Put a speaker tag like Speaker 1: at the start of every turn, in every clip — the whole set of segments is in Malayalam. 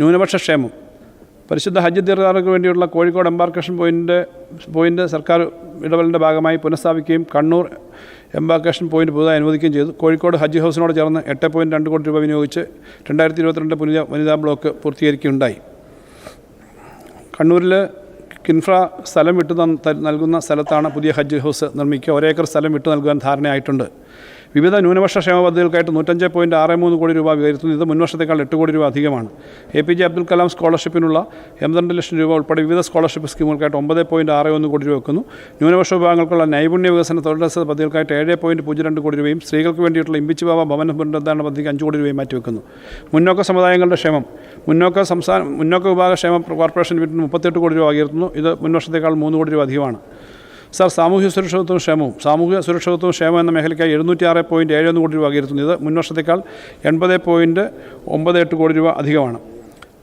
Speaker 1: ന്യൂനപക്ഷ ക്ഷേമം പരിശുദ്ധ ഹജ്ജ് തീർത്ഥാടകർക്ക് വേണ്ടിയുള്ള കോഴിക്കോട് എംബാർക്കേഷൻ പോയിന്റ് പോയിന്റ് സർക്കാർ ഇടപെടലിന്റെ ഭാഗമായി പുനഃസ്ഥാപിക്കുകയും കണ്ണൂർ എംബാർക്കേഷൻ പോയിന്റ് പുതുതായി അനുവദിക്കുകയും ചെയ്തു. കോഴിക്കോട് ഹജ്ജ് ഹൗസിനോട് ചേർന്ന് എട്ട് പോയിന്റ് രണ്ട് കോടി രൂപ വിനിയോഗിച്ച് രണ്ടായിരത്തി ഇരുപത്തിരണ്ട് പുനിത വനിതാ ബ്ലോക്ക് പൂർത്തീകരിക്കുകയുണ്ടായി. കണ്ണൂരിൽ കിൻഫ്ര സ്ഥലം വിട്ടു നൽകുന്ന സ്ഥലത്താണ് പുതിയ ഹജ്ജ് ഹൗസ് നിർമ്മിക്കുക. ഒരേക്കർ സ്ഥലം വിട്ടു നൽകാൻ ധാരണയായിട്ടുണ്ട്. വിവിധ ന്യൂനപക്ഷ ക്ഷേമ പദ്ധതികൾക്കായിട്ട് നൂറ്റഞ്ച് പോയിന്റ് ആറ് മൂന്ന് കോടി രൂപ ഉയർത്തുന്നു ഇത് മുൻവർഷത്തേക്കാൾ എട്ട് കോടി രൂപ അധികമാണ്. A P J Abdul Kalam സ്കോളർഷിപ്പിനുള്ള എൺപത്തിരണ്ട് ലക്ഷം രൂപ ഉൾപ്പെടെ വിവിധ സ്കോളർഷിപ്പ് സ്കീമുകൾക്കായിട്ട് ഒമ്പത് പോയിന്റ് ആറ് ഒന്ന് കോടി രൂപ വെക്കുന്നു. ന്യൂനപക്ഷ വിഭാഗങ്ങൾക്കുള്ള നൈപുണ്യ വികസന തൊഴിലവസര പദ്ധതികൾക്കായിട്ട് ഏഴ് പോയിന്റ് പൂജ്യം രണ്ട് കോടി രൂപയും സ്ത്രീകൾക്ക് വേണ്ടിയിട്ടുള്ള ഇമ്പിച്ച് ബാബ ഭവന പുനരുദ്ധാരണ പദ്ധതിക്ക് അഞ്ച് കോടി രൂപയും മാറ്റിവെക്കുന്നു. മുന്നോക്ക സമുദായങ്ങളുടെ ക്ഷേമം. മുന്നോക്ക സംസ്ഥാന മുന്നോക്ക വിഭാഗ ക്ഷേമ കോർപ്പറേഷൻ വീട്ടിൽ മുപ്പത്തെട്ട് കോടി രൂപ ഉയർത്തുന്നു. ഇത് മുൻവർഷത്തേക്കാൾ മൂന്ന് കോടി രൂപ അധികമാണ്. സാർ സാമൂഹ്യ സുരക്ഷിതത്വവും ക്ഷേമവും. സാമൂഹ്യ സുരക്ഷിതത്വവും ക്ഷേമം എന്ന മേഖലയ്ക്കായി എഴുന്നൂറ്റി ആറ് പോയിന്റ് ഏഴ് ഒന്ന് കോടി രൂപ ഇത് മുൻവർഷത്തേക്കാൾ എൺപത് പോയിന്റ് ഒമ്പത് എട്ട് കോടി രൂപ അധികമാണ്.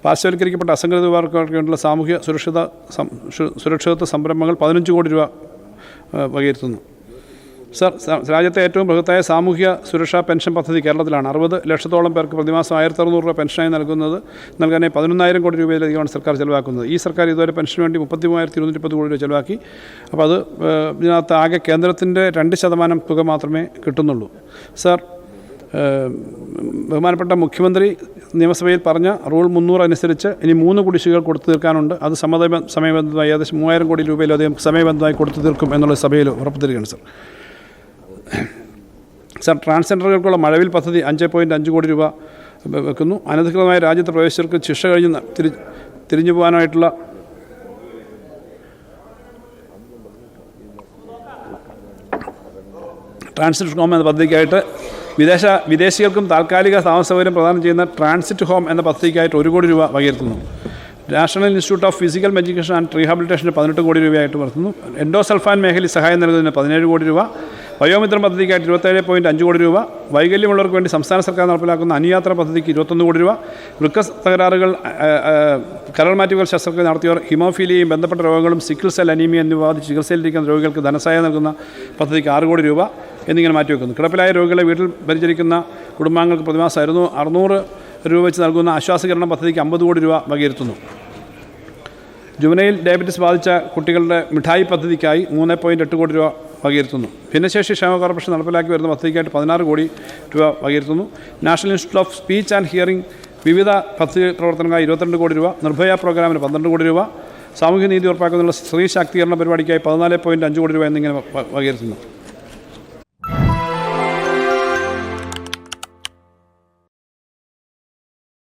Speaker 1: പാർശ്വവൽക്കരിക്കപ്പെട്ട അസംഘടിത വിഭാഗങ്ങൾക്ക് വേണ്ടിയുള്ള സാമൂഹ്യ സുരക്ഷിത സുരക്ഷിതത്വ സംരംഭങ്ങൾ പതിനഞ്ച് കോടി രൂപ വകയിരുത്തുന്നു. സർ രാജ്യത്തെ ഏറ്റവും ബൃഹത്തായ സാമൂഹ്യ സുരക്ഷാ പെൻഷൻ പദ്ധതി കേരളത്തിലാണ്. അറുപത് ലക്ഷത്തോളം പേർക്ക് പ്രതിമാസം ആയിരത്തി അറുന്നൂറ് രൂപ പെൻഷനായി നൽകുന്നത് നൽകാനായി പതിനൊന്നായിരം കോടി രൂപയിലധികമാണ് സർക്കാർ ചെലവാക്കുന്നത്. ഈ സർക്കാർ ഇതുവരെ പെൻഷന് വേണ്ടി മുപ്പത്തി മൂവായിരത്തി ഇരുന്നൂറ്റി പത്ത് കോടി രൂപ ചെലവാക്കി. അപ്പോൾ അത് ഇതിനകത്ത് ആകെ കേന്ദ്രത്തിന്റെ രണ്ട് ശതമാനം തുക മാത്രമേ കിട്ടുന്നുള്ളൂ. സർ ബഹുമാനപ്പെട്ട മുഖ്യമന്ത്രി നിയമസഭയിൽ പറഞ്ഞ റൂൾ മുന്നൂറ് അനുസരിച്ച് ഇനി മൂന്ന് കുടിശ്ശികൾ കൊടുത്തു തീർക്കാനുണ്ട്. അത് സമയ സമയബന്ധമായി ഏകദേശം മൂവായിരം കോടി രൂപയിലധികം സമയബന്ധമായി കൊടുത്തു തീർക്കും എന്നുള്ള സഭയിൽ ഉറപ്പ് തരികയാണ് സർ. സർ ട്രാൻസ്ജെൻഡറുകൾക്കുള്ള മഴവിൽ പദ്ധതി അഞ്ച് പോയിന്റ് അഞ്ച് കോടി രൂപ വെക്കുന്നു. അനധികൃതമായ രാജ്യത്ത് പ്രവേശിച്ചവർക്ക് ശിക്ഷ കഴിഞ്ഞ് തിരി തിരിഞ്ഞു പോകാനായിട്ടുള്ള ട്രാൻസിറ്റ് ഹോം എന്ന പദ്ധതിക്കായിട്ട് വിദേശ വിദേശികൾക്കും താൽക്കാലിക താമസ സൗകര്യം പ്രദാനം ചെയ്യുന്ന ട്രാൻസിറ്റ് ഹോം എന്ന പദ്ധതിക്കായിട്ട് ഒരു കോടി രൂപ വകയിരുത്തുന്നു. National institute of physical education and റീഹാബിലിറ്റേഷന് പതിനെട്ട് കോടി രൂപയായിട്ട് വർത്തുന്നു. എൻഡോസൾഫാൻ മേഖലയിൽ സഹായം നൽകുന്നതിന് പതിനേഴ് കോടി രൂപ. വയോമിത്രം പദ്ധതിക്കായിട്ട് ഇരുപത്തേഴ് പോയിന്റ് അഞ്ച് കോടി രൂപ വൈകല്യമുള്ളവർക്ക് വേണ്ടി സംസ്ഥാന സർക്കാർ നടപ്പിലാക്കുന്ന അനുയാത്ര പദ്ധതിക്ക് ഇരുപത്തൊന്ന് കോടി രൂപ വൃക്ക തകരാറുകൾ കരൾ മാറ്റുകൾ ശസ്ത്രക്രിയ നടത്തിയവർ ഹിമോഫീലിയയും ബന്ധപ്പെട്ട രോഗങ്ങളും സിക്കിൾ സെൽ അനീമിയ എന്നിവ ബാധിച്ച് ചികിത്സയിലിരിക്കുന്ന രോഗികൾക്ക് ധനസഹായം നൽകുന്ന പദ്ധതിക്ക് ആറ് കോടി രൂപ എന്നിങ്ങനെ മാറ്റിവെക്കുന്നു. കിടപ്പിലായ രോഗികളെ വീട്ടിൽ പരിചരിക്കുന്ന കുടുംബാംഗങ്ങൾക്ക് പ്രതിമാസം അറുന്നൂ അറുന്നൂറ് രൂപ വെച്ച് നൽകുന്ന ആശ്വാസകരണ പദ്ധതിക്ക് അമ്പത് കോടി രൂപ വകയിരുത്തുന്നു. ജുവനയിൽ ഡയബറ്റിസ് ബാധിച്ച കുട്ടികളുടെ മിഠായി പദ്ധതിക്കായി മൂന്ന് പോയിന്റ് എട്ട് കോടി രൂപ വകയിരുത്തുന്നു. ഭിന്നശേഷി ക്ഷേമ കോർപ്പറേഷൻ നടപ്പിലാക്കി വരുന്ന പദ്ധതിക്കായിട്ട് പതിനാറ് കോടി രൂപ വകയിരുത്തുന്നു. National institute of speech and hearing വിവിധ പദ്ധതി പ്രവർത്തനങ്ങളായി ഇരുപത്തിരണ്ട് കോടി രൂപ നിർഭയ പ്രോഗ്രാമിന് പന്ത്രണ്ട് കോടി രൂപ സാമൂഹ്യ നീതി ഉറപ്പാക്കുന്നതിനുള്ള സ്ത്രീ ശാക്തീകരണ പരിപാടിക്കായി പതിനാല് പോയിന്റ് അഞ്ച് കോടി രൂപ എന്നിങ്ങനെ വകയിരുത്തുന്നു.